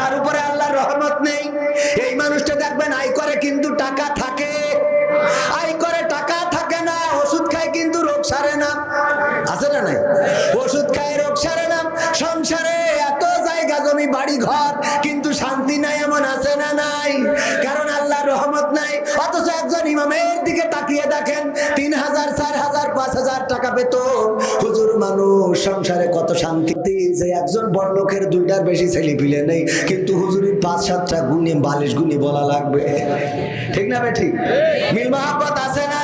যার উপরে আল্লাহর রহমত নেই। এই মানুষটা দেখবেন আয় করে কিন্তু টাকা থাকে। আয় করে টাকা থাকে না, ওষুধ খায় কিন্তু রোগ সারে না। আছে না নাই? ওষুধ খায়, রোগ সারে না। সংসারে এত জায়গা, জমি, বাড়ি, ঘর, কিন্তু শান্তি নাই এমন আছে না নাই? কারণ আল্লাহর রহমত নাই। অথচ একজন ইমামের দিকে তাকিয়ে দেখেন, তিন হাজার, চার হাজার, পাঁচ হাজার টাকা পেত হুজুর মানুষ, সংসারে কত শান্তি। যে একজন বড় লোকের দুইটার বেশি ছেলে পিলে নেই, কিন্তু হুজুরির পাঁচ সাতটা গুণে বালিশ গুণে বলা লাগবে। ঠিক না বেঠি মিল মহাব্বত আছে না?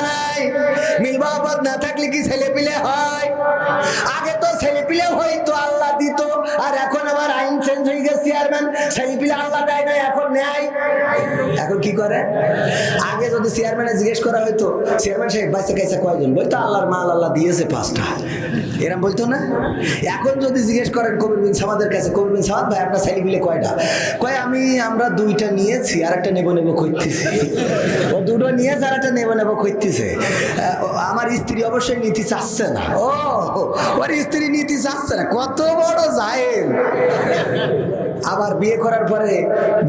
নাই মিল মহাব্বত না থাকলে কি ছেলে পিলে হয়? আগে তো ছেলে পিলে হইতো, আল্লাহ দিত। আর এখন আবার আইন চেঞ্জ হয়ে গেছে চেয়ারম্যান ছেলে পিলে আল্লাহ দেয় না এখন নেয়। এখন কি করে? আগে যদি চেয়ারম্যানে জিজ্ঞেস করা হইতো চেয়ারম্যান সাহেব, বাইসে কাইসে কয়জন? বলতো, আল্লাহর মাল আল্লাহ দিয়েছে পাঁচটা। এরম বলতো না? এখন যদি জিজ্ঞেস করেন, কবির বিন সামাদের কাছে, কবির বিন সামাদ ভাই, আপনার ছেলে মিলে কয়টা? কয়, আমি, আমরা দুইটা নিয়েছি আর একটা নেব নেব করতেছি ও দুটো নিয়েছে আর একটা নেব নেব ও আমার স্ত্রী অবশ্যই নীতি চাচ্ছে না। ও ওর স্ত্রী নীতি চাচ্ছে না। কত বড় জাহেল। আবার বিয়ে করার পরে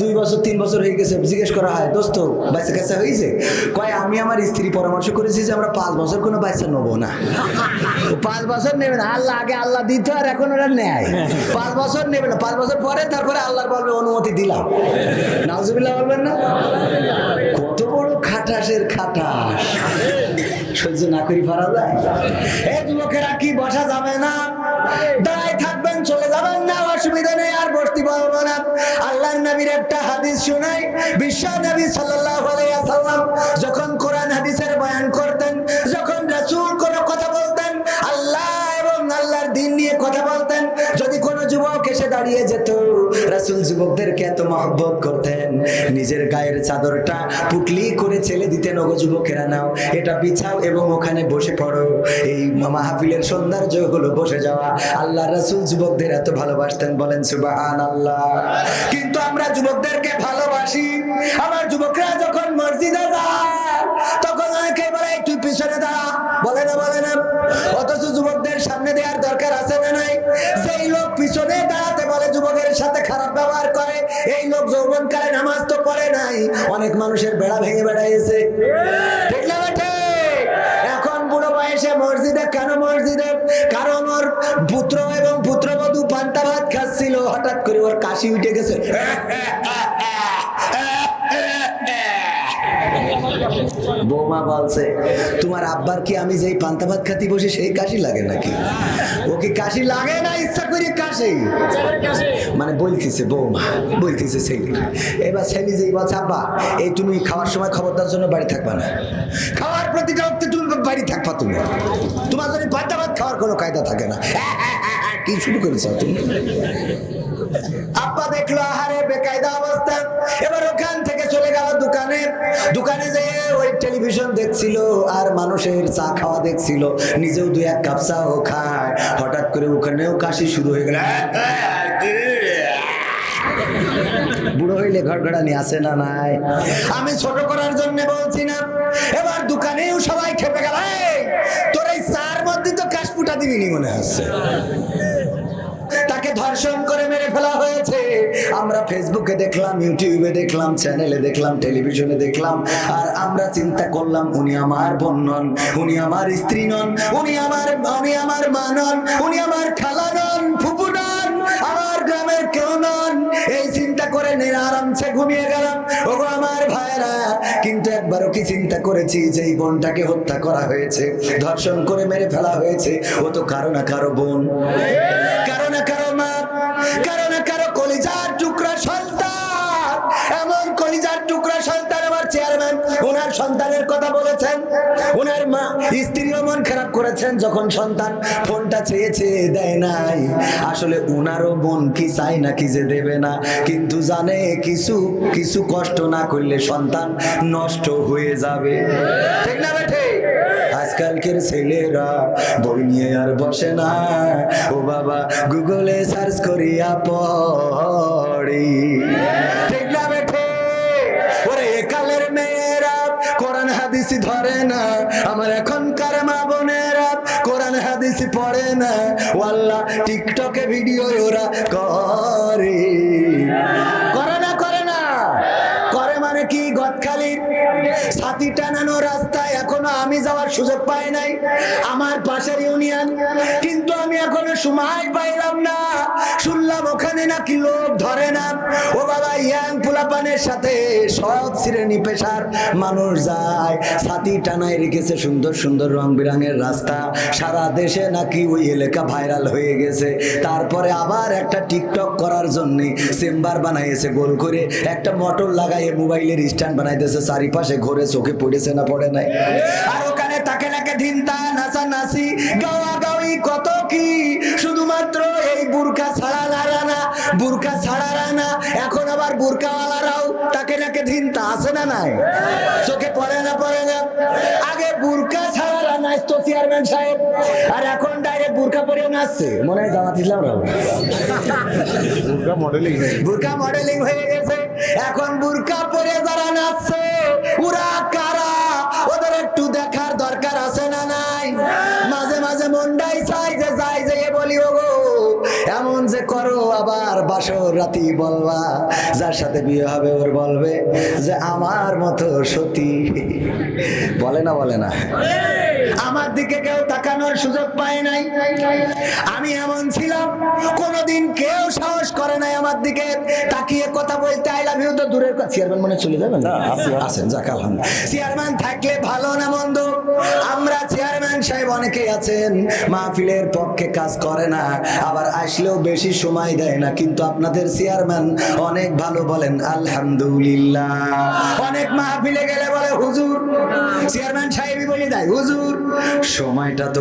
দুই বছর, তিন বছর হয়ে গেছে, জিজ্ঞেস করা হয়, দোস্ত বাইসা কাছে হয়েছে কয়, আমি আমার স্ত্রী পরামর্শ করেছি যে আমরা পাঁচ বছর কোনো বাইসা নেব না। পাঁচ বছর নেবে না। আল্লাহ আগে আল্লাহ দিত আর এখন ওরা নেয়। পাঁচ বছর নেবে না। পাঁচ বছর পরে তারপরে আল্লাহর বলবে, অনুমতি দিলাম। নাউজুবিল্লাহ বলবেন না? কত খাটাসের খাটাস। সহ্য না করি পারা যায়। এই যুবকেরা কি, বসা যাবে না। দাঁড়ায় থাকবেন, চলে যাবেন না, অসুবিধা নেই, আর বসতে পারব না। আল্লাহর নবীর একটা হাদিস শুনাই। বিশ্ব নবী সাল্লাল্লাহু আলাইহি ওয়াসাল্লাম যখন কোরআন হাদিসের বয়ান করতেন, যখন রাসূল কোনো কথা বলতেন, আল্লাহ এবং আল্লাহর দিন নিয়ে কথা বলতেন, যদি কোনো যুবক এসে দাঁড়িয়ে যেত রাসূল যুবকদেরকে এত মহব্বত করতেন। নিজের গায়ের চাদরটা পুটলি করে ছেলে দিতেন, ওগো যুবকেরা নাও, এটা বিছাও এবং ওখানে বসে পড়ো। এই মাহফিলের সৌন্দর্য হলো বসে যাওয়া। আল্লাহ রাসুল যুবকদের এত ভালোবাসতেন, বলেন সুবাহান আল্লাহ কিন্তু আমরা যুবকদেরকে ভালোবাসি। আমার যুবকরা যখন মসজিদে যায় তখন অনেকে বলে তুই পিছনে দাঁড়া। বলে না বলে না। অথচ যুবকদের সামনে দেওয়ার দরকার আছে না নাই? সেই লোক পিছনে দাঁড়াতে বলে, যুবকের সাথে খারাপ ব্যবহার করে, এই লোক যৌবন কালে নামাজ তো পড়ে নাই। অনেক মানুষের বেড়া ভেঙে বেড়াইছে। ঠিক না এখন বুড়ো বয়সে মসজিদে কেন মসজিদে? কারণ ওর পুত্র এবং পুত্রবধূ পান্তা ভাত খাচ্ছিল। হঠাৎ করে ওর কাশি উঠে গেছে। বৌমা বলছে তোমার আব্বার কি আমি যেই পান্তা ভাত খাতি বসে সেই কাশি লাগে নাকি? ও কি কাশি লাগে না? ইচ্ছা করে কাশি। মানে বলতেছে বৌমা বলতেছে ছেলে এবার ছেলে আব্বা এই তুমি খাওয়ার সময় খবরদার জন্য বাড়ি থাকবা না। খাওয়ার অর্থে তুমি বাড়ি থাকবা তুমি। তোমার যদি পান্তা ভাত খাওয়ার কোনো কায়দা থাকে না। কি শুরু করেছ তুমি? আব্বা দেখল আহারে বেকায়দা অবস্থা। এবার ওখান থেকে চলে গেল দোকানে। দোকানে যেয়ে ওই টেলিভিশন দেখছিল আর মানুষের চা খাওয়া দেখছিল। নিজেও দুই এক কাপ চাও খায়। হঠাৎ করে ওখানেও কাশি শুরু হয়ে গেল। বুড়ো হইলে ঘরঘড়ানি আসে না নাই? আমি ছোট করার জন্য বলছি না। এবার দোকানেও সবাই খেপে গেল। তোর এই চার মধ্যে তো কাশপুটা দিবি নি মনে হচ্ছে। ফেসবুকে দেখলাম ইউটিউবে দেখলাম চ্যানেলে দেখলাম টেলিভিশনে দেখলাম, আর আমরা চিন্তা করলাম, উনি আমার বোন নন, উনি আমার স্ত্রী নন, উনি আমার উনি আমার মা নন, উনি আমার খালা নন, ফুপু নন, আমার গ্রামের কেউ নন। এই চিন্তা করে নে, আরামসে ঘুমিয়ে গেলাম। ওগো আমার ভাইরা কিন্তু একবারও কি চিন্তা করেছি যে এই বোনটাকে হত্যা করা হয়েছে, ধর্ষণ করে মেরে ফেলা হয়েছে? ও তো কারও না কারও বোন। কারও না কারও ওনার সন্তানের কথা বলেছেন। ওনার মা স্ত্রীও মন খারাপ করেছেন যখন সন্তান ফোনটা চেয়েছে দেয় নাই। আসলে ওনারও মন কি চাই নাকি যে দেবে না। কিন্তু জানে কিছু কিছু কষ্ট না করলে সন্তান নষ্ট হয়ে যাবে। ঠিক না বেঠে আজকালকের ছেলেরা বই নিয়ে আর বসে না। ও বাবা গুগলে সার্চ করিয়া পড়ি। আমার এখনকার মা বোনেরা কোরআন, হাদিস পড়ে না। ওয়াল্লা টিকটকে ভিডিও ওরা করে। করে না করে না। করে মানে কি গদখালির ছাতি টানানো রাস্তায় এখনও আমি যাওয়ার সুযোগ পাই নাই। আমার পাশের ইউনিয়ন সময় পাইলাম না। শুনলাম ওখানে নাকি লোক ধরে না। ও বাবা, ইয়াং পোলাপানের সাথে সব শ্রেণি পেশার মানুষ যায়। ছাতি টানায় রেখেছে সুন্দর সুন্দর রং বেরঙের রাস্তা। সারা দেশে নাকি ওই এলাকা ভাইরাল হয়ে গেছে। তারপরে আবার একটা টিকটক করার জন্য চেম্বার বানাইছে গোল করে। একটা মোটর লাগাইয়ে মোবাইলের স্ট্যান্ড বানাইতেছে। চারিপাশে ঘুরে চোখে পড়েছে না, পড়ে নাই। আর ওখানে তাকে নাকে ধিনতা নাচা নাচি গাওয়া গাওয়ি কত বুরকা ছাড়া না বুরকা ছাড়া না এখন আবার বুরকাওয়ালারাও তাকে নাকে ধিনতা আছে না নাই? চোখে পড়ে না পড়ে না। আগে বুরকা ছাড়া নাচতো চেয়ারম্যান সাহেব। আর এখন ডাইরেক্ট বুরকা পরে নাচছে মনে হয় জামাত ইসলাম রাও মডেলিং বুরকা মডেলিং হয়ে গেছে। এখন বুরকা পরে যারা নাচছে ওরা কারা? ওদের একটু দেখার দরকার আছে না নাই? মনটাই চাই যে যাই যে বলি ওগো এমন যে করো আবার বাসর রাতি বলবা। যার সাথে বিয়ে হবে ওর বলবে যে আমার মতো সতী। বলে না বলে না। আমার দিকে কেউ তাকানোর সুযোগ পায় নাই। আমি এমন ছিলাম কোনোদিন কেউ সাহস করে নাই আমার দিকে। তাকিয়ে কথা বলতে আই লাভ ইউ তো দূরের কথা। চেয়ারম্যান মনে চলে যাবেন? আছেন যাক আলহামদুলিল্লাহ। চেয়ারম্যান থাকলে ভালো না মন্দ আমরা চেয়ারম্যান সাহেব অনেকেই আছেন মাহফিলের পক্ষে কাজ করে না। আবার আসলেও বেশি সময় দেয় না কিন্তু আপনাদের চেয়ারম্যান অনেক ভালো বলেন আলহামদুলিল্লাহ। অনেক মাহফিলে গেলে বলে হুজুর চেয়ারম্যান সাহেবই বলে দেয় হুজুর সময়টা তো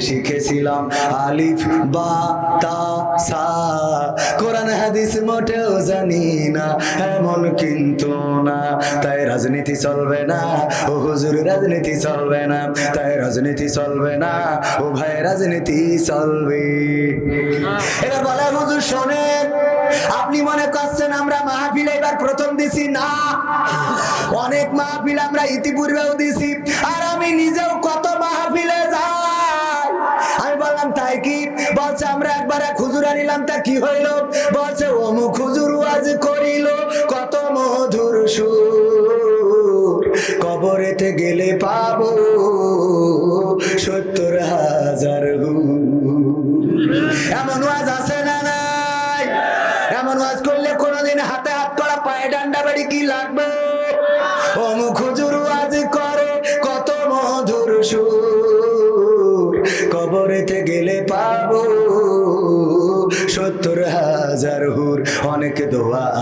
শিখেছিলাম আলিফ, বা, তা, সা। কোরআন, হাদিস মোটেও জানি না, এমন কিন্তু না। তাই রাজনীতি চলবে না, ও হুজুর, রাজনীতি চলবে না। তাই রাজনীতি চলবে না, ও ভাই, রাজনীতি চলবে। এবার বলে, হুজুর, শোনেন, আপনি মনে করছেন আমরা মাহফিল এবার প্রথম দিছি? না। অনেক মাহফিল আমরা ইতিপূর্বেও দিছি। আর আমি নিজেও কত মাহফিলে যাই বললাম তাই কি? বলছে, আমরা একবার এক নিলাম, তা কি হইল? বলছে, অমুক খুজুর আজ করিল, কত মধুর সুর। কবরেতে গেলে পাবো।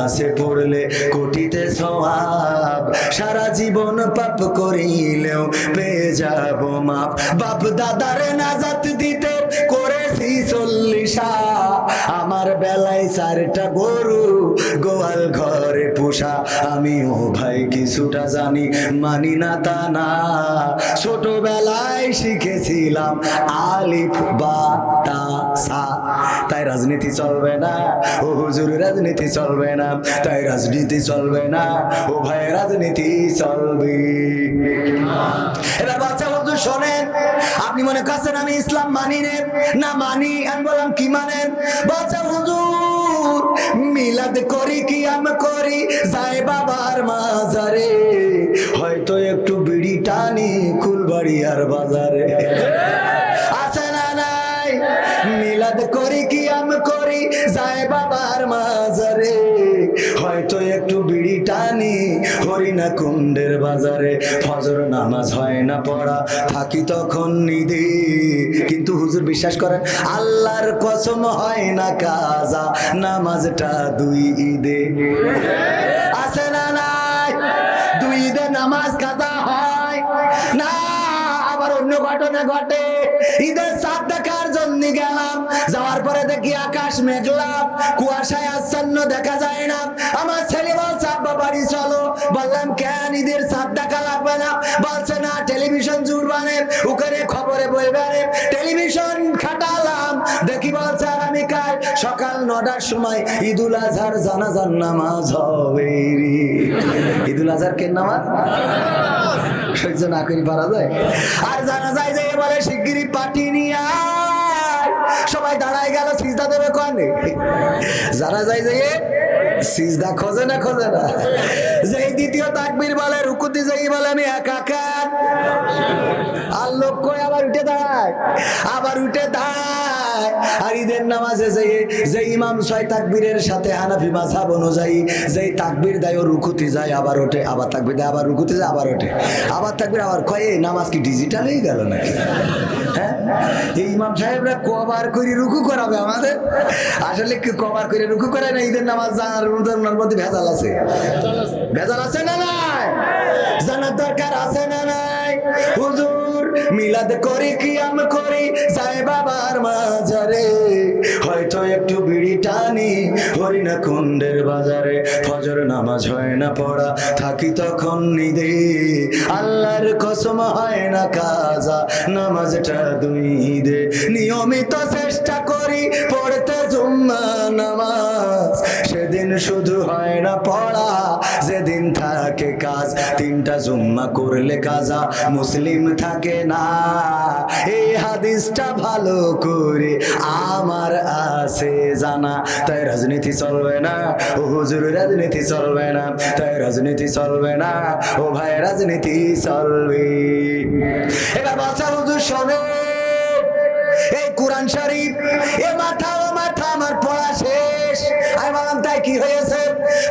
আছে পড়লে কোটিতে সওয়াব। সারা জীবন পাপ করিলেও পেয়ে যাব মাপ বাপ দাদারে নাজাত দিতে করেছি চল্লিশা। আমার বেলায় চারটা গরু গোয়াল ঘরে পোষা। আমি ও ভাই কিছুটা জানি, মানি না তা না। ছোটবেলায় শিখেছিলাম আলিফ বা তা সা। তাই রাজনীতি চলবে না। ও হুজুর, রাজনীতি চলবে না। তাই রাজনীতি চলবে না। ও ভাই, রাজনীতি চলবে। এবার বাচ্চা হুজুর শোনেন, আপনি মনে করছেন আমি ইসলাম মানি নে? মানি, আমি বললাম, কি মানেন বাচ্চা হুজুর মিলাদ করি কি আম করি? যাই বাবার মাজারে। হয়তো একটু বিড়ি টানি, কুলবাড়িয়ার বাজারে। যায় বাবার মাজারে। হয়তো একটু বিড়ি টানি হরিণা কুণ্ডের বাজারে। ফজর নামাজ হয় না পড়া, থাকি তখন নিদে। কিন্তু হুজুর বিশ্বাস করেন, আল্লাহর কসম হয় না কাজা, নামাজটা দুই ঈদে। আছে না নাই? দুই ঈদে নামাজ কাজা হয়। না, আবার অন্য ঘটনা ঘটে। ঈদের চাঁদ দেখার জন্য গেলাম, যাওয়ার পরে দেখি আকাশ মেঘলা। কুয়াশায় আচ্ছন্ন দেখা যায় না। আমার ছেলে বলছে, আব্বা, বাড়ি চলো। বললাম, কেন ঈদের চাঁদ দেখা লাগবে না? বলছে, না, টেলিভিশন জুড়বানে ওখানে খবরে বলবে টেলিভিশন খাটালাম। দেখি বলছে, আগামীকাল সকাল নটার সময় ঈদুল আজহার জানাজার নামাজ হবে ঈদুল আজহার কেন নামাজ? সহ্য না করি, পারা যায়। আর জানা যায় যে বলে, শিগগিরই পাটি নিয়ে। সবাই দাঁড়ায় গেল, সিজদা দেবে কনে যারা যাই যাইয়ে, সিজদা খোঁজে না খোঁজে না। যেই দ্বিতীয় তাকবীর বলে রুকুতি যাই বলে, আমি একাকার আর লোক আবার উঠে দাঁড়ায়, আবার উঠে দাঁড়ায়। হ্যাঁ? কবার করে রুকু করাবে আমাদের? আসলে কি কবার করে রুকু করে না? ঈদের নামাজ ভেজাল আছে? ভেজাল আছে না নাই? জানার দরকার আছে না নাই? হুজুর মিলাদ করি, কিয়াম করি যাই বাবার মাজারে। হয়তো একটু বিড়ি টানি হরি না কুণ্ডের বাজারে। ফজর নামাজ হয় না পড়া, থাকি তখন নিদে। আল্লাহর কসম হয় না কাজা, নামাজটা দুই দে নিয়মিত চেষ্টা করি, পড়তে জুম্মা নামাজ। সেদিন শুধু হয় না পড়া, যেদিন থাকে কাজ, তিনটা জুম্মা করলে কাজা, মুসলিম থাকে না। এই হাদিসটা ভালো করে আমার আছে জানা, তাই রাজনীতি চলবে না। ও হুজুর, রাজনীতি চলবে না, তাই রাজনীতি চলবে না। ও ভাই, রাজনীতি চলবে। এবার বাচ্চা হুজুর শোনে, এই কোরআন শরীফ, এ মাথা ও মাথা আমার পড়া শেষ। আমি বললাম তাই কি হয়েছে?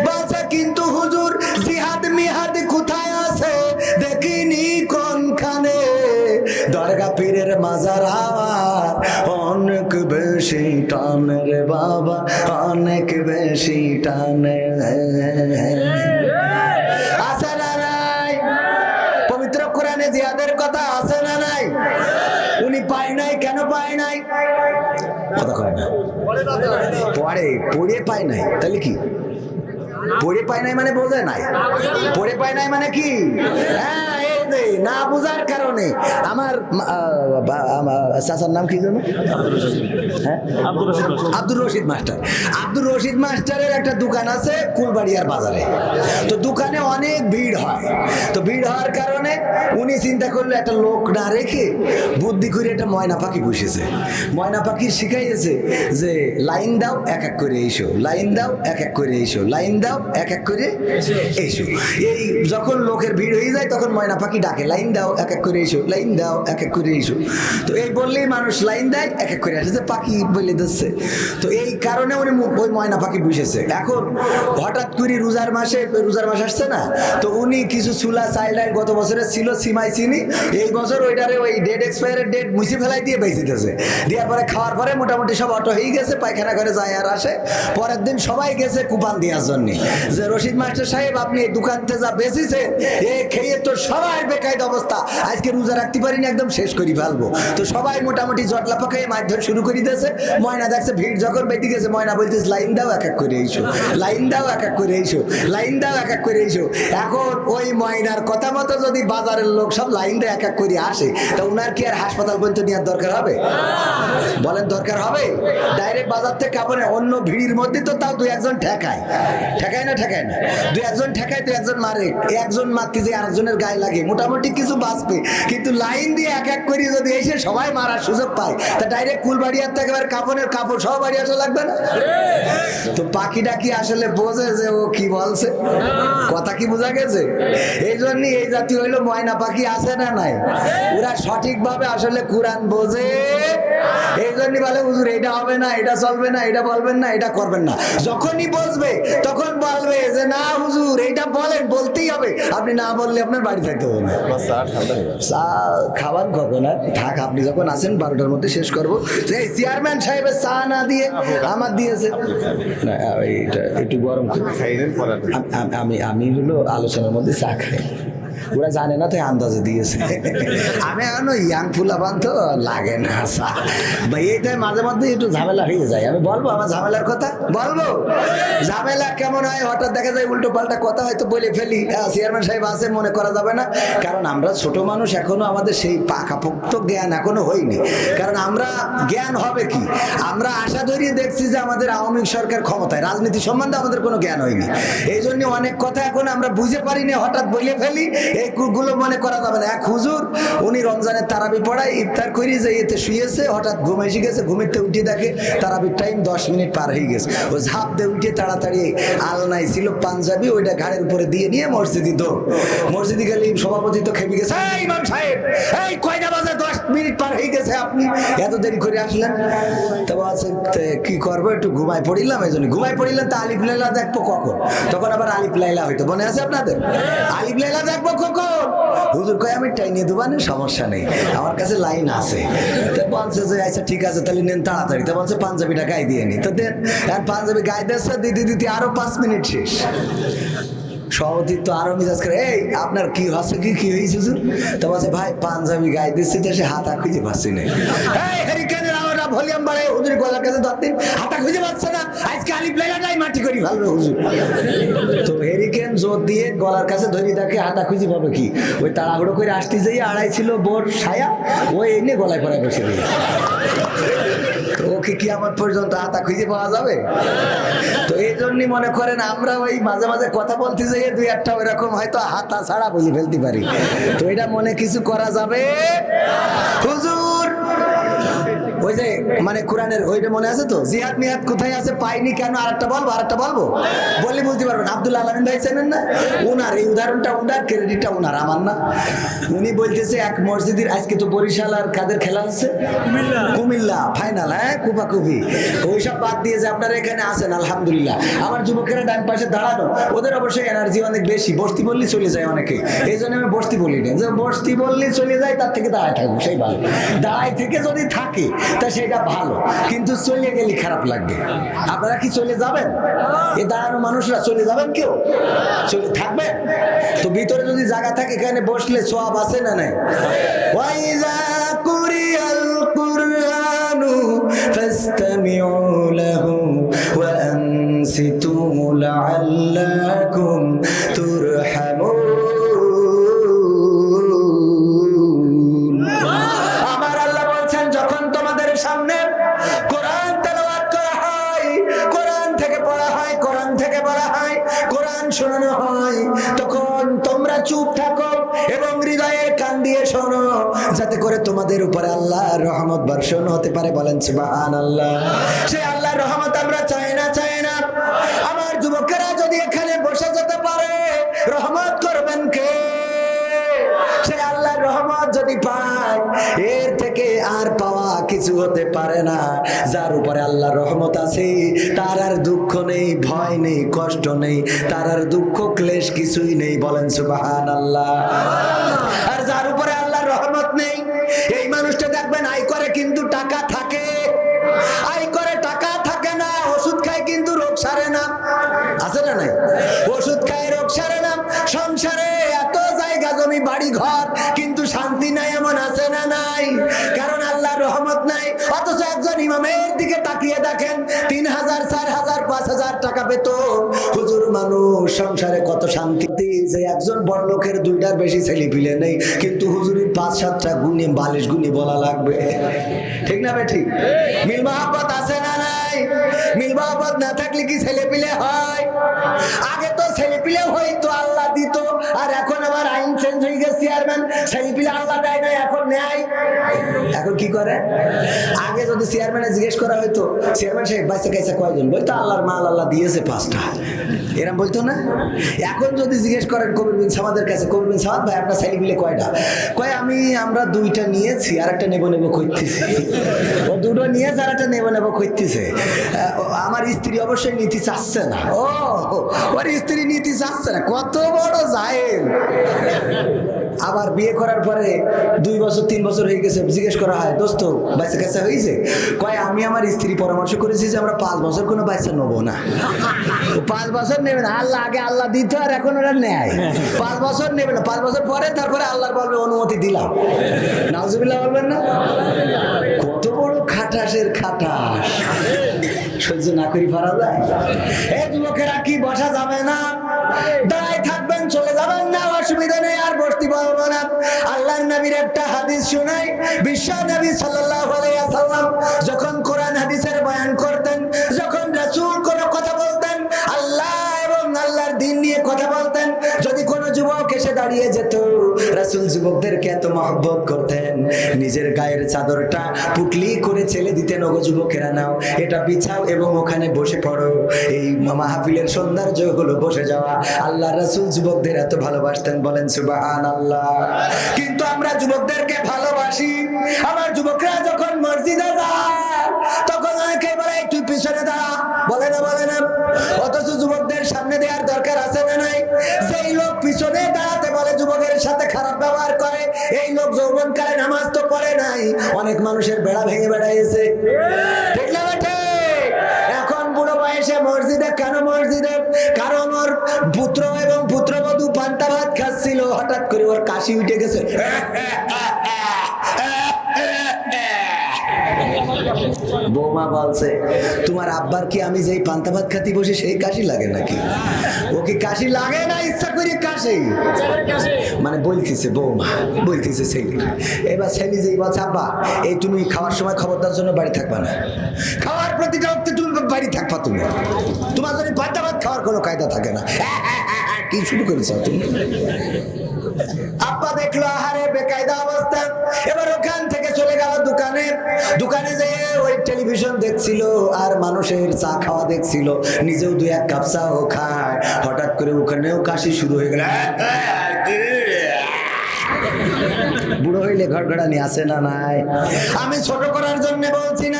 বলছে, কিন্তু হুজুর, জিহাদ মিহাদ কোথায় আছে? দেখিনি কোনখানে। দরগা পীরের মাজার আওয়ার অনেক বেশি টানের বাবা, অনেক বেশি টানে। পড়ে পড়ে পায় নাই, তাহলে কি? পড়ে পায় নাই মানে বোঝে নাই। পড়ে পায় নাই মানে কি? হ্যাঁ যে, না বোঝার কারণে। আমার চাচার নাম কি জানো হ্যাঁ? আব্দুর রশিদ মাস্টার। আব্দুর রশিদ মাস্টারের একটা দোকান আছে কুলবাড়িয়ার বাজারে। তো দোকানে অনেক ভিড় হয়। তো ভিড় হওয়ার কারণে উনি চিন্তা করল একটা লোক না রেখে বুদ্ধি করে একটা ময়না পাখি বসেছে ময়না পাখি শিখাইয়েছে যে লাইন দাও এক এক করে এসো। লাইন দাও এক এক করে এসো। লাইন দাও এক এক করে এসো। এই যখন লোকের ভিড় হয়ে যায় তখন ময়না পাখি ডাকে, লাইন দাও, এক এক করে এসো, লাইন দাও, এক এক করে এসো। তো এই বললেই মানুষ লাইন দেয়, এক এক করে আসে। যে পাখি বলে দিচ্ছে। তো এই কারণে উনি ওই ময়না পাখি বুঝেছে। এখন হঠাৎ করে রোজার মাসে, রোজার মাস আসছে না, তো উনি কিছু চুলা চাইল্ড লাইন গত বছরে ছিল, সিমাই চিনি। এই বছর ওইটারে ওই ডেট এক্সপায়ারের ডেট মুছে ফেলাই দিয়ে বেঁচে দিতেছে দেওয়ার পরে খাওয়ার পরে মোটামুটি সব অটো হয়ে গেছে, পায়খানা করে যায় আর আসে। পরের দিন সবাই গেছে কুপান দেওয়ার জন্য। যে রশিদ মাস্টার সাহেব, আপনি দোকানতে যা বেচেছেন, এ খেয়ে তো সবাই বেকায়দ অবস্থা। আজকে রোজা রাখতে পারিনি একদম শেষ করি ফেলব। তো সবাই মোটামুটি জটলা পাকাই মারধর শুরু করে দিয়েছে। ময়না দেখছে ভিড় যখন বেঁধে গেছে। ময়না বলতেছে, লাইন দাও এক এক করে এইসো লাইন দাও এক এক করে এইসো লাইন দাও এক এক করে এইসো এখন ওই ময়নার কথা মতো যদি বাজারের লোক সব লাইন দিয়ে এক এক করে আসে, তা উনার কি আর হাসপাতাল পর্যন্ত নেওয়ার দরকার হবে? বলেন, দরকার হবে? ডাইরেক্ট বাজার থেকে কাপড়ে অন্য ভিড়ির মধ্যে তো তাও দু একজন ঠেকায়। ঠেকায় না ঠেকায় না? দু একজন ঠেকায় দু একজন মারে। একজন মারতে যে আরেকজনের গায়ে লাগে। মোটামুটি কিছু বাঁচবে। কিন্তু লাইন দিয়ে এক এক করে যদি এসে সবাই মারার সুযোগ পায়, তা ডাইরেক্ট কুল বাড়ি আর একেবারে কাপড়ের কাপড় সব বাড়ি আসা লাগবে না? তো পাখিটা কি আসলে বোঝে যে ও কি বলছে? কথা কি বোঝা গেছে? এই জন্যই এই জাতি হইল ময়না পাখি, আছে না নাই? ওরা সঠিকভাবে আসলে কোরআন বোঝে। এই জন্যই বলে, হুজুর, এটা হবে না, এটা চলবে না, এটা বলবেন না, এটা করবেন না। যখনই বসবে তখন বলবে যে, না হুজুর এটা বলেন, বলতেই হবে। আপনি না বললে আপনার বাড়ি থাকতে হবে। চা খাবার কখন আর থাক আপনি যখন আসেন বারোটার মধ্যে শেষ করব। এই চেয়ারম্যান সাহেবের চা না দিয়ে আমার দিয়েছে। না এইটা একটু গরম খাই আমি আমি হলো আলোচনার মধ্যে চা খাই। ওরা জানে না তো আন্দাজে দিয়েছে। আমি এখন ইয়াং ফুলাবান তো লাগে না স্যার ভাই এইটাই মাঝে মধ্যে একটু ঝামেলা হয়ে যায়। আমি বলব আমার ঝামেলার কথা? বলব? ঝামেলা কেমন হয়? হঠাৎ দেখা যায় উল্টো পাল্টা কথা হয়তো বলে ফেলি। হ্যাঁ, চেয়ারম্যান সাহেব আছে মনে করা যাবে না। কারণ আমরা ছোট মানুষ এখনও আমাদের সেই পাকাপোক্ত জ্ঞান এখনও হয়নি। কারণ আমরা জ্ঞান হবে কি? আমরা আশা ধরিয়ে দেখছি যে আমাদের আওয়ামী সরকার ক্ষমতায়। রাজনীতি সম্বন্ধে আমাদের কোনো জ্ঞান হয়নি। এই জন্য অনেক কথা এখন আমরা বুঝে পারিনি হঠাৎ বলে ফেলি। এই কুকগুলো মনে করা যাবে না। এক হুজুর, উনি রমজানের তারাবি পড়ায় ইফতার করি যে এতে শুয়েছে, হঠাৎ ঘুম এসে গেছে ঘুমিতে উঠে দেখে তারাবির টাইম দশ মিনিট পার হয়ে গেছে। ও ঝাঁপ দিয়ে উঠে তাড়াতাড়ি আলনাই ছিল পাঞ্জাবি, ওইটা ঘাড়ের উপরে দিয়ে নিয়ে মসজিদি দৌড় মসজিদি গেলে সভাপতি তো খেপে গেছে, "এই ইমাম সাহেব মিনিট পার হয়ে গেছে আপনি। এত দেরি করে আসলেন। তো বলছে কি করব? একটু ঘুমাই পড়িলাম, এই জন্য ঘুমাই পড়িলাম। তা আলিফ লাইলা দেখব কখন? তখন আবার আলিফ লাইলা হইতো। মনে আছে আপনাদের? আলিফ লাইলা দেখব কখন? হুজুর কয়, আমি টাইনে দেবানে সমস্যা নেই। আমার কাছে লাইন আছে। তো বলছে যে আচ্ছা ঠিক আছে, তাহলে নেন তাড়াতাড়ি। তো বলছে, পাঞ্জাবিটা গায়ে দিয়ে নি। তো দেন, আর পাঞ্জাবি গায়ে দিচ্ছে দিতে দিতে আরও পাঁচ মিনিট শেষ। সভাপতি তো আরও মিজাজ করে, এই, আপনার কি হচ্ছে? কি কি হয়েছে হুজুর? তো বলছে, ভাই, পাঞ্জাবি গায়ে দিচ্ছে তো, সে হাতা খুঁজে পাচ্ছি না। ভলিউম বাড়াই হুজুর গলার কাছে ধরতেন হাতা খুঁজে পাচ্ছে না। আজকে আলিফ লাইলাটাই মাটি করি ভালো হুজুর। তো হেরিকেন জোর দিয়ে গলার কাছে ধরি, তাকে হাতা খুঁজে পাবে কি? ওই তাড়াহুড়ো করে আসতে যাই, আড়াই ছিল বোর ছায়া ওই এনে গলায় পড়ায় বসে ওকে কি আমার পর্যন্ত আতা খুঁজে পাওয়া যাবে? তো এই জন্যই মনে করেন আমরা ওই মাঝে মাঝে কথা বলতে যাই দুই একটা ওইরকম হয়তো হাতা ছাড়া বলে ফেলতে পারি। তো এটা মনে কিছু করা যাবে? হুজুর! ওই যে মানে কোরআনের ওইটা মনে আছে তো? জিহাদ মিহাদ কোথায় আছে পাইনি কেন? আরেকটা বলব আরেকটা বলব? বললে বুঝতে পারবেন। আব্দুল আলমিন ভাই চেনেন না? উনার এই উদাহরণটা উনার ক্রেডিটটা উনার আমার না। উনি বলতেছে এক মসজিদের আজকে তো বরিশাল আর কাদের খেলা আছে কুমিল্লা। ফাইনাল হ্যাঁ? কুপা কুপি ওইসব বাদ দিয়ে যে আপনারা এখানে আছেন আলহামদুলিল্লাহ। আমার যুবকেরা ডান পাশে দাঁড়ানো ওদের অবশ্যই এনার্জি অনেক বেশি। বস্তি বললেই চলে যায় অনেকে। এই জন্য আমি বস্তি বলি না। যে বস্তি বললেই চলে যায় তার থেকে দাঁড়ায় থাকব সেই ভালো। দাঁড়ায় থেকে যদি থাকে তা সেটা ভালো। কিন্তু চলে গেলে খারাপ লাগবে। আপনারা কি চলে যাবেন? এ দাঁড়ানো মানুষরা চলে যাবেন কেউ? চলে থাকবেন? তো ভিতরে যদি জায়গা থাকে, এখানে বসলে সব আছে না নাই? ওয়াইজা কুরিয়াল লাহু ওয়া আনসিতু লাআল্লাকুম শোনানো হয়। তখন তোমরা চুপ থাকো এবং হৃদয়ের কান দিয়ে শোনো, যাতে করে তোমাদের উপরে আল্লাহ রহমত বর্ষণ হতে পারে। বলেন সে আল্লাহ কিছু হতে পারে না। যার উপরে আল্লাহর রহমত আছে, তার আর দুঃখ নেই, ভয় নেই, কষ্ট নেই, তার আর দুঃখ, ক্লেশ কিছুই নেই। বলেন সুবাহান আল্লাহ আর যার উপরে আল্লাহর রহমত নেই, এই মানুষটা দেখবেন আয় করে কিন্তু টাকা থাকে। আয় করে টাকা থাকে না, ওষুধ খায় কিন্তু রোগ সারে না। আছে না নাই? ওষুধ খায়, রোগ সারে না। সংসারে এত জায়গা, জমি বাড়ি ঘর কিন্তু শান্তি নাই এমন আছে ইমামের দিকে তাকিয়ে দেখেন, তিন হাজার, চার হাজার, পাঁচ হাজার টাকা পেত হুজুর মানুষ, সংসারে কত শান্তি। যে একজন বড় দুইটার বেশি ছেলে পিলে নেই, কিন্তু হুজুরের পাঁচ, সাতটা গুণে, বালিশ গুনি বলা লাগবে। ঠিক না বে ঠিক? মিল মহাব্বত আছে না নাই? মিল মহাব্বত না থাকলে কি ছেলে পিলে হয়? আগে তো ছেলে পিলে হইতো, আল্লাহ দিত। আর এখন আবার আইন চেঞ্জ হয়ে গেছে চেয়ারম্যান ছেলে পিলে আল্লাহ দেয় না এখন নেয়। এখন কি করে? আগে যদি চেয়ারম্যানে জিজ্ঞেস করা হইতো চেয়ারম্যান সাহেব, বাইসে কাইসে কয়জন? বলতো, আল্লাহর মাল আল্লাহ দিয়েছে পাঁচটা। এরম বলতো না? এখন যদি জিজ্ঞেস করেন, কবির বিন সামাদের কাছে, কবির বিন সামাদ ভাই, আপনার ছেলে পিলে কয়টা? কয়, আমি, আমরা দুইটা নিয়েছি আর একটা নেব নেব করতেছি ও দুটো নিয়েছে আর একটা নেব নেব করতেছে আমার স্ত্রী অবশ্যই নীতি চাচ্ছে না। ও, ওর স্ত্রী নীতি চাচ্ছে না। কত বড় জাহেল। আবার বিয়ে করার পরে দুই বছর, তিন বছর হয়ে গেছে, জিজ্ঞেস করা হয়, দোস্ত বাচ্চা কাছে হয়েছে কয়, আমি আমার স্ত্রী পরামর্শ করেছি যে আমরা পাঁচ বছর কোনো বাচ্চা নেব না। পাঁচ বছর নেবে না, আল্লাহ আগে আল্লাহ দিত আর এখন ওরা নেয়। পাঁচ বছর নেবে না, পাঁচ বছর পরে তারপরে আল্লাহর বলবে, অনুমতি দিলাম। নাউজুবিল্লাহ বলবেন না? কত বড় খাটাসের খাটাস। সহ্য না করি, পারা যায়। এই যুবকেরা কি বসা যাবে না? দাঁড়ায় থাকবেন নেই বলব না। আল্লাহর নবীর একটা হাদিস শুনাই। বিশ্ব নবী সাল্লাম যখন কোরআন হাদিসের বয়ান করতেন, যখন রাসুল কোনো কথা বলতেন, আল্লাহ এবং আল্লাহর দিন নিয়ে কথা বলতেন, যদি কোনো যুবক এসে দাঁড়িয়ে যেত। রাসূল যুবকদেরকে এত মহব্বত করতেন। নিজের গায়ের চাদরটা পুটলি করে ছেলে দিতেন, ওগো যুবকেরা নাও, এটা বিছাও এবং ওখানে বসে পড়ো। এই মাহাফিলের সৌন্দর্য হলো বসে যাওয়া। আল্লাহ রাসুল যুবকদের এত ভালোবাসতেন, বলেন সুবাহান আল্লাহ কিন্তু আমরা যুবকদেরকে ভালোবাসি। আমার যুবকরা যখন বলছে তোমার আব্বার কি আমি যেই পান্তা ভাত খাতি বসে সেই কাশি লাগে নাকি? ও কি কাশি লাগে না? ইচ্ছা করে কাশি। মানে বলতেছে বৌমা বলতেছে ছেলে এবার ছেলে যে বলছে আব্বা এই তুমি খাওয়ার সময় খবরদার জন্য বাড়ি থাকবা না। খাওয়ার প্রতিটা অর্থে তুমি বাড়ি থাকবা তুমি। তোমার জন্য পান্তা ভাত খাওয়ার কোনো কায়দা থাকে না। কি শুরু করেছ তুমি? আব্বা দেখল আহারে বেকায়দা অবস্থা। এবার ওখান থেকে চলে গেল দোকানে। দোকানে যেয়ে ওই টেলিভিশন দেখছিল আর মানুষের চা খাওয়া দেখছিল। নিজেও দুই এক কাপ চাও খায়। হঠাৎ করে ওখানেও কাশি শুরু হয়ে গেল। বুড়ো হইলে ঘরঘড়ানি আছে না নাই? আমি ছোট করার জন্য বলছি না।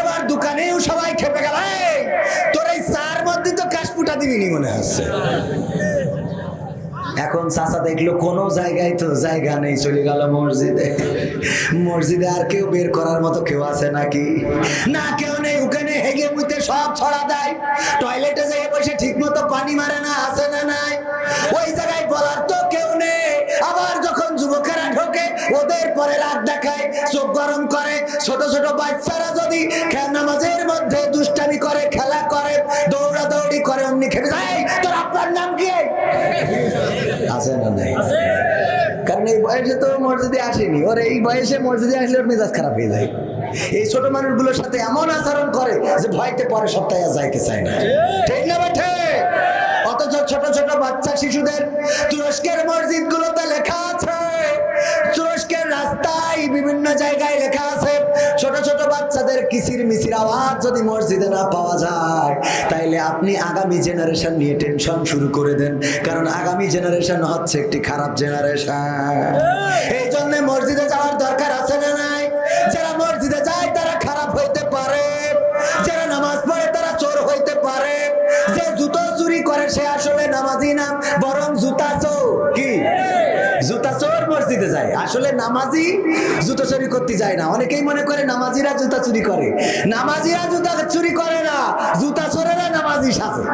এবার দোকানেও সবাই খেপে গেল। "এই, তোর এই চার মধ্যে তো কাশপুটা দিবিনি মনে হচ্ছে। এখন চাচা দেখল কোনো জায়গায় তো জায়গা নেই, চলে গেল মসজিদে। মসজিদে আর কেউ বের করার মতো কেউ আছে নাকি? না, কেউ নেই, ওখানে হেগে মুইতে সব ছড়া দেয়। টয়লেটে যেয়ে বসে ঠিক মতো পানি মারে না, আছে না নাই? ওই জায়গায় বলার তো কেউ নেই। আবার যখন যুবকেরা ঢোকে, ওদের পরে রাত দেখায়, চোখ গরম করে। ছোট ছোট বাচ্চারা যদি খে- নামাজের তো মসজিদে আসেনি। ওর এই বয়সে মসজিদে আসলে ওর মেজাজ খারাপ হয়ে যায়। এই ছোট মানুষগুলোর সাথে এমন আচরণ করে যে ভয়তে পরে সপ্তাহে যাইতে চায় না। ঠিক না বেঠে অথচ ছোট ছোট বাচ্চা শিশুদের তুরস্কের মসজিদ গুলোতে লেখা আছে রাস্তায় বিভিন্ন জায়গায় লেখা আছে ছোট ছোট বাচ্চাদের কিসির মিসির আওয়াজ যদি মসজিদে না পাওয়া যায় তাইলে আপনি আগামী জেনারেশন নিয়ে টেনশন শুরু করে দেন। কারণ আগামী জেনারেশন হচ্ছে একটি খারাপ জেনারেশন এই জন্য মসজিদে জুতা মসজিদে যায়। আসলে নামাজি জুতো চুরি করতে যায় না। অনেকেই মনে করে নামাজিরা জুতা চুরি করে। নামাজিরা জুতা চুরি করে না। জুতা চোরেরা নামাজি সাজে।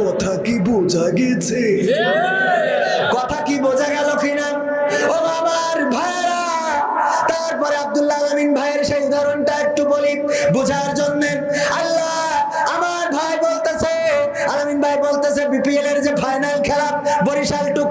কথা কি বোঝা গেছে? কথা কি বোঝা গেল কিনা? ও বাবার ভাইরা তারপরে আব্দুল্লাহ আমিন ভাইয়ের সেই উদাহরণটা একটু বলি বোঝার জন্য। আল্লাহ আমার ভাই বলতেছে আলামিন ভাই বলতেছে, বিপিএল এর যে ফাইনাল খেলা, বরিশাল টু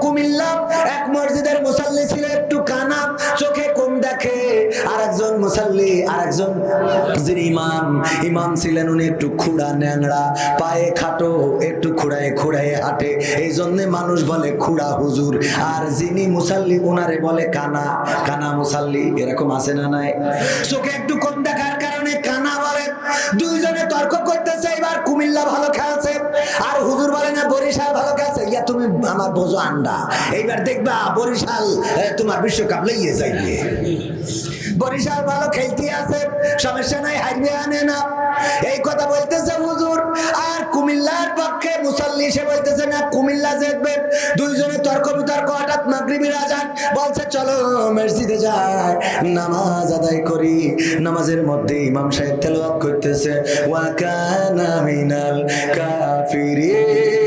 যিনি ইমাম। ইমাম ছিলেন উনি একটু খুঁড়া ন্যাংড়া, পায়ে খাটো, একটু খুঁড়ায় খুঁড়ায় হাঁটে। এই জন্যে মানুষ বলে খুঁড়া হুজুর। আর যিনি মুসাল্লি, উনারে বলে কানা। কানা মুসাল্লি, এরকম আছে না নাই? চোখে একটু কম দেখার কারণে কানা বলে। দুইজনে তর্ক করতেছে, এবার কুমিল্লা ভালো আমার বোঝো আন্ডা। এইবার দেখবা বরিশাল তোমার বিশ্বকাপ লইয়ে যাইবে। বরিশাল ভালো খেলতে আছে, সমস্যা নাই, হারবে আনে না। এই কথা বলতেছে হুজুর, আর কুমিল্লার পক্ষে মুসল্লি সে বলতেছে না, কুমিল্লা জিতবে। দুইজনে তর্ক বিতর্ক, হঠাৎ মাগরিবের আজান, বলছে, চলো মসজিদে যাই, নামাজ আদায় করি। নামাজের মধ্যে ইমাম সাহেব তেলাওয়াত করতেছে, ওয়া কানা মিনাল কাফিরিন।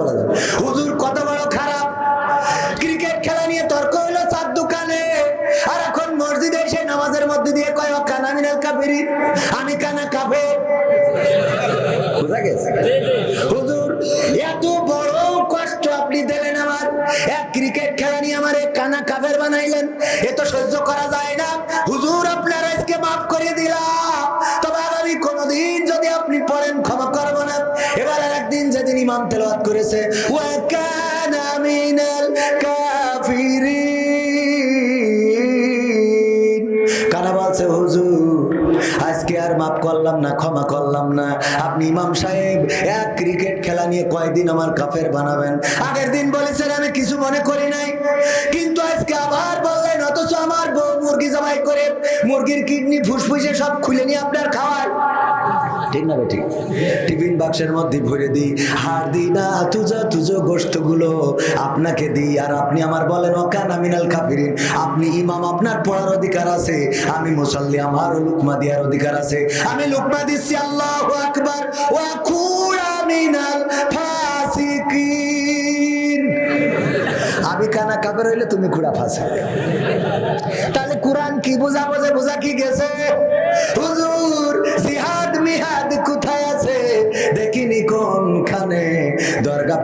বলা যায় হুজুর কত বড় খারাপ। ক্রিকেট খেলা নিয়ে তর্ক হইল চার দোকানে। আর এখন মসজিদে এসে নামাজের মধ্যে দিয়ে কয় কানা মিনাল কাফেরি আমি কানা কাফে বুঝা গেছে? হুজুর, এত বড় কষ্ট আপনি দিলেন আমার। এক ক্রিকেট খেলা নিয়ে আমার কানা কাফের বানাইলেন। এ তো সহ্য করা যায় বানাবেন। আগের দিন বলেছেন, আমি কিছু মনে করি নাই। কিন্তু আজকে আবার বললেন, অথচ আমার বউ মুরগি জবাই করে, মুরগির কিডনি, ফুসফুসে সব খুলে নিয়ে আপনার খাওয়ায়। ঠিক না ঠিক বাক্সের মধ্যে ভরে দিই। হার দিই না তুজো তুজো গোস্তগুলো আপনাকে দিই। আর আপনি আমার বলেন, অকান আমিনাল কাফিরিন, আপনি ইমাম, আপনার পড়ার অধিকার আছে। আমি মুসল্লি আমারও লুকমা দেওয়ার অধিকার আছে। আমি লুকমা দিচ্ছি, আল্লাহ আকবার। মিনাল ফাসিকিন। আমি কানা কাপের হইলে তুমি কুড়া ফাঁসে তাহলে কোরআন কি বোঝা বোঝে বোঝা কি গেছে?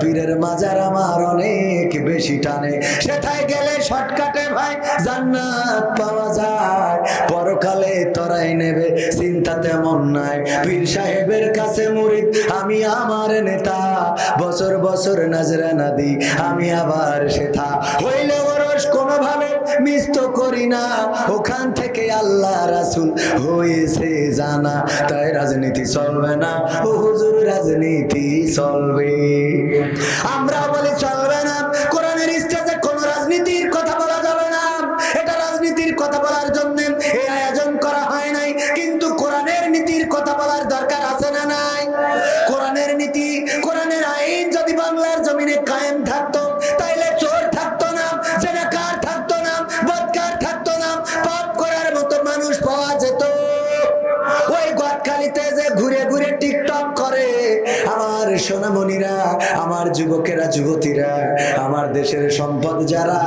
পীরের মাজার আমার অনেক বেশি টানে। সেথায় গেলে শর্টকাটে ভাই জান্নাত পাওয়া যায়। পরকালে তরাই নেবে, চিন্তা তেমন নাই। পীর সাহেবের কাছে মুরিদ, আমি আমার নেতা। বছর বছর নাজরানা দি, আমি আবার সেথা হইলে ওরস কোনোভাবে মিস তো করি না। ওখান থেকে আল্লাহ রাসুল হয়েছে জানা। তাই রাজনীতি চলবে না। ও হুজুর, রাজনীতি চলবে। আমরা বলি যুবকেরা, যুবতীরা, আমার দেশের সম্পদ যারা,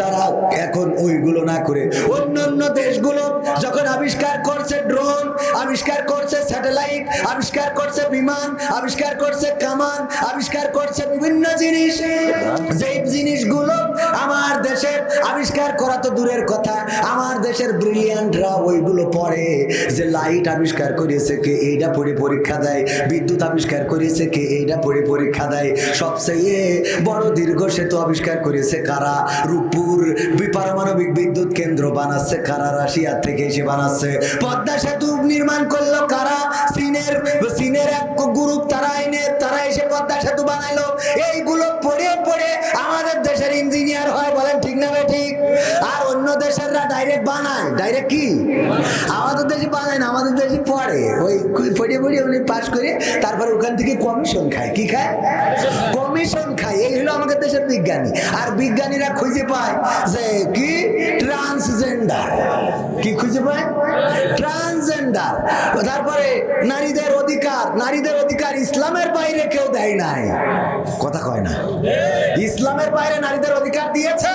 তারা এখন ওইগুলো না করে। অন্যান্য দেশগুলো যখন আবিষ্কার করছে ড্রোন, আবিষ্কার করছে স্যাটেলাইট, আবিষ্কার করছে বিমান, আবিষ্কার করছে কামান, আবিষ্কার করছে বিভিন্ন জিনিস, যেই জিনিসগুলো আমার দেশের আবিষ্কার করা তো দূরের কথা। আমার দেশের ব্রিলিয়ান্টরা ওইগুলো পড়ে যে লাইট আবিষ্কার করেছে কে, এইটা পড়ে পরীক্ষা দেয়। বিদ্যুৎ আবিষ্কার করেছে কে, এইটা পড়ে পরীক্ষা দেয়। সবচেয়ে বড় দীর্ঘ সেতু আবিষ্কার করেছে কারা? রূপপুর বিপারমাণবিক বিদ্যুৎ কেন্দ্র বানাচ্ছে কারা? রাশিয়া থেকে এসে বানাচ্ছে। পদ্মা সেতু নির্মাণ করল কারা? চীনের চীনের এক গ্রুপ ডাইরেক্ট বানায় ডাইরেক্ট কি? আমাদের দেশে বানায় না, আমাদের দেশে পড়ে। ওই পড়ে পড়ে উনি পাশ করে তারপর ওখান থেকে কমিশন খায়। কি খায়? কমিশন খায়। এই হলো আমাদের দেশের বিজ্ঞানী। আর বিজ্ঞানীরা খুঁজে পায় যে কি? ট্রান্সজেন্ডার কি খুঁজে পায়? ট্রান্সজেন্ডার তারপরে নারীদের অধিকার। নারীদের অধিকার ইসলামের বাইরে কেউ দেয় নাই। কথা কয় না। ইসলামের বাইরে নারীদের অধিকার দিয়েছে।